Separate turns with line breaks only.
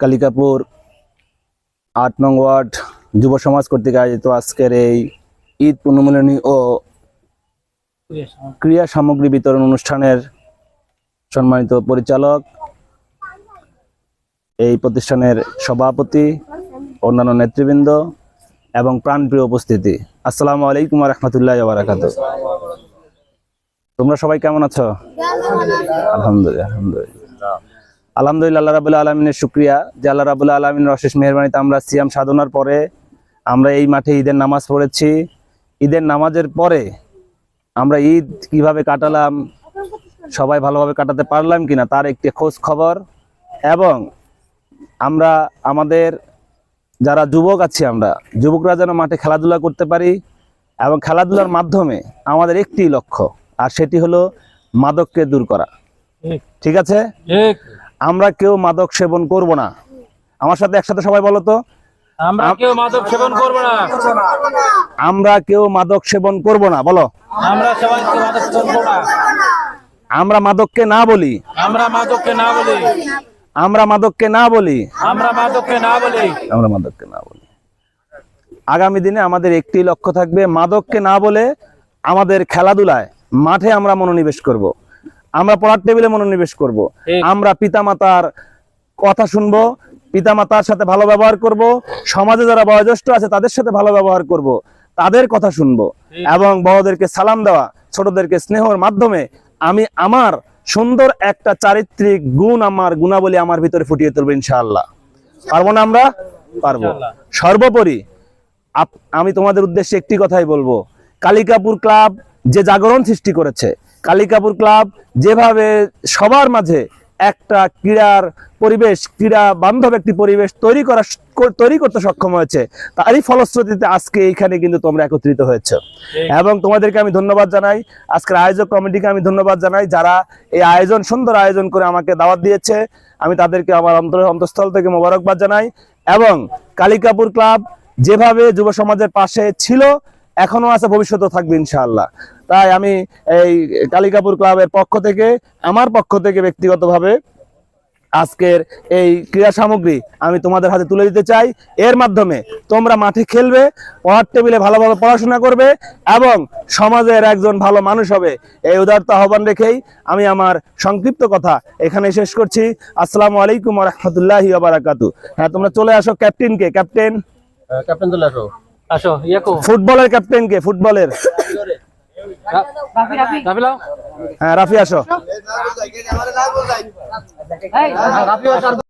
কালিকাপুর আট নং ওয়ার্ড যুব সমাজ কর্তৃক আয়োজিত আজকের এই ঈদ পুনর্মিলনী ও ক্রিয়া সামগ্রী বিতরণ অনুষ্ঠানের সম্মানিত পরিচালক এই প্রতিষ্ঠানের সভাপতি অন্যান্য নেতৃবৃন্দ এবং প্রাণপ্রিয় উপস্থিতি। আসসালামু আলাইকুম রহমতুল্লাহ বারাকাত তোমরা সবাই কেমন আছো? আলহামদুলিল্লাহ আলহামদুলিল্লাহ। আলহামদুলিল্লাহ আল্লাহ রাবুল্লাহ আলমিনের শুক্রিয়া যে আল্লাহ রাবুল্লাহ আলমিনের অশেষ মেহরবানিতে আমরা সিয়াম সাধনার পরে আমরা এই মাঠে ঈদের নামাজ পড়েছি। ঈদের নামাজের পরে আমরা ঈদ কীভাবে কাটালাম সবাই ভালোভাবে কাটাতে পারলাম কিনা তার একটি খোঁজ খবর এবং আমরা আমাদের যারা যুবক আছি আমরা যুবকরা যেন মাঠে খেলাধুলা করতে পারি এবং খেলাধুলার মাধ্যমে আমাদের একটি লক্ষ্য আর সেটি হলো মাদককে দূর করা।
ঠিক।
আছে? আমরা কেউ মাদক সেবন করব না। আমার সাথে একসাথে সবাই বলো তো।
আমরা কেউ মাদক সেবন করব না।
আমরা কেউ মাদক সেবন করব না বলো।
আমরা সবাই মাদক সেবন করব না।
আমরা মাদককে না বলি।
আমরা মাদককে না বলি।
আমরা মাদককে না বলি।
আমরা মাদককে না বলি।
আমরা মাদককে না বলি। আগামী দিনে আমাদের একটি লক্ষ্য থাকবে মাদককে না বলে আমাদের খেলাধুলায় মাঠে আমরা মনোনিবেশ করব। আমরা পড়ার টেবিলে মনোনিবেশ করব। আমরা পিতামাতার কথা শুনব পিতামাতার সাথে ভালো ব্যবহার করব। সমাজে যারা বয়োজ্যেষ্ঠ আছে তাদের সাথে ভালো ব্যবহার করব। তাদের কথা শুনব এবং বড়দেরকে সালাম দেওয়া ছোটদেরকে স্নেহর মাধ্যমে আমি আমার সুন্দর একটা চারিত্রিক গুণ আমার গুণাবলী আমার ভিতরে ফুটিয়ে তুলবো ইনশাআল্লাহ পারব না আমরা পারব সর্বোপরি আমি তোমাদের উদ্দেশ্যে একটি কথাই বলব কালিকাপুর ক্লাব যে জাগরণ সৃষ্টি করেছে কালিকাপুর ক্লাব যেভাবে সবার মাঝে একটা ক্রীড়ার পরিবেশ ক্রীড়া বান্ধব একটি পরিবেশ তৈরি করা তৈরি করতে সক্ষম হয়েছে তারই ফলশ্রুতিতে আজকে এইখানে কিন্তু তোমরা একত্রিত হয়েছে। এবং তোমাদেরকে আমি ধন্যবাদ জানাই আজকের আয়োজক কমিটিকে আমি ধন্যবাদ জানাই যারা এই আয়োজন সুন্দর আয়োজন করে আমাকে দাওয়াত দিয়েছে। আমি তাদেরকে আমার অন্তর অন্তঃস্থল থেকে মোবারকবাদ জানাই। এবং কালিকাপুর ক্লাব যেভাবে যুব সমাজের পাশে ছিল এখনও আছে, ভবিষ্যতেও থাকবে ইনশাআল্লাহ। তাই আমি এই কালিকাপুর ক্লাবের পক্ষ থেকে, আমার পক্ষ থেকে ব্যক্তিগতভাবে আজকের এই ক্রীড়া সামগ্রী আমি তোমাদের হাতে তুলে দিতে চাই। এর মাধ্যমে তোমরা মাঠে খেলবে, পড়ার টেবিলে ভালোভাবে পড়াশোনা করবে এবং সমাজের একজন ভালো মানুষ হবে। এই উদারতা আহ্বান রেখেই আমি আমার সংক্ষিপ্ত কথা এখানে শেষ করছি। আসসালামু আলাইকুম রহমতুল্লাহ হ্যাঁ তোমরা চলে আসো ক্যাপ্টেনকে। ক্যাপ্টেন?
ক্যাপ্টেন চলে আসো।
আসো ইয়াকো
ফুটবলের ক্যাপ্টেনকে ফুটবলের।
রাবিলাও
হ্যাঁ রাফি আসো।